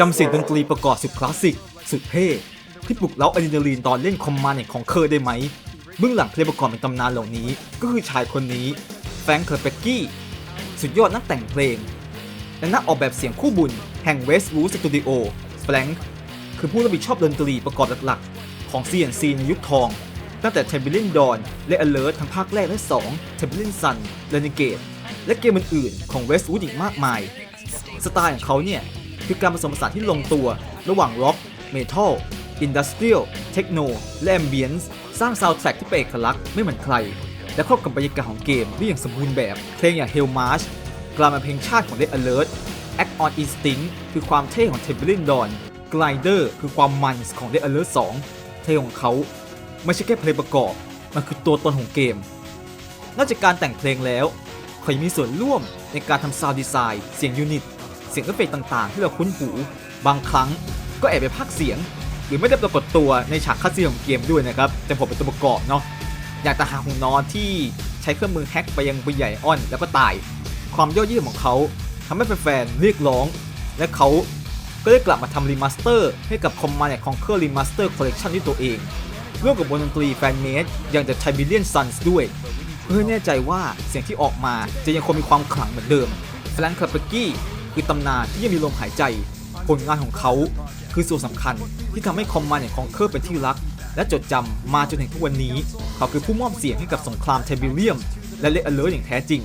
จำเสียงดนตรีประกอบสุดคลาสสิก สุดเท่ที่ปลุกเร้าอะดรีนาลีนตอนเล่นคอมมานด์ของเคอร์ได้ไหมเบื้องหลังเพลงประกอบเป็นตำนานเหล่านี้ ก็คือชายคนนี้ แฟรงค์เคอร์เปกกี้ สุดยอดนักแต่งเพลง และนักออกแบบเสียงคู่บุญ แห่ง Westwood Studio แฟรงค์คือผู้รับผิดชอบดนตรีประกอบหลักๆ ของ CNC ในยุคทอง ตั้งแต่ t e m b l i n Dawn และ Alert ทั้งภาคแรกและ2 t e m b l i n Sun Renegade และเกมอื่นๆ ของ Westwood อีกมากมาย สไตล์ของเขาเนี่ย คือการผสมผสานที่ลงตัวระหว่างร็อกเมทัลอินดัสเทรียลเทคโนและแอมเบียนซ์สร้างซาวด์แทร็กที่เป็นเอกลักษณ์ไม่เหมือนใคร และครอบกับบรรยากาศของเกมได้อย่างสมบูรณ์แบบ เพลงอย่าง Hell March กลายมาเพลงชาติของ Red Alert Act on Instinct คือความเท่ของ t e m p l i n Dawn Glider คือความมันของ Red Alert 2 เท่ของเขาไม่ใช่แค่เพลงประกอบ มันคือตัวตนของเกม นอกจากการแต่งเพลงแล้ว เขายังมีส่วนร่วมในการทำซาวด์ดีไซน์ เสียงยูนิต เสียงเอฟเฟกต์ต่างๆ ที่เราคุ้นหู บางครั้งก็แอบไปพากเสียง หรือไม่ได้ปรากฏตัวในฉากคัดซีนของเกมด้วยนะครับ แต่ผมเป็นตัวประกอบเนาะอยากตาหาของนอนที่ใช้เครื่องมือแฮ็กไปยังผู้ใหญ่อ้อนแล้วก็ตาย ความยอดเยี่ยมของเขาทำให้แฟนๆเรียกร้อง และเขาก็ได้กลับมาทำรีมาสเตอร์ให้กับ Command Conquer Remaster Collection ด้วยตัวเองร่วมกับบนดนตรีแฟนเมดอย่าง The Tiberian Suns ด้วย เพื่อแน่ใจว่าเสียงที่ออกมาจะยังคงมีความขลังเหมือนเดิมแฟรงค์คาเปกี้คือตำนานที่ยังมีลมหายใจ ผลงานของเขาคือส่วนสำคัญที่ทำให้คอมมานด์ของเคอร์เป็นที่รัก และจดจำมาจนถึงทุกวันนี้ เขาคือผู้มอบเสียงให้กับสงครามเทบิเลียม และเลอเลอร์อย่างแท้จริง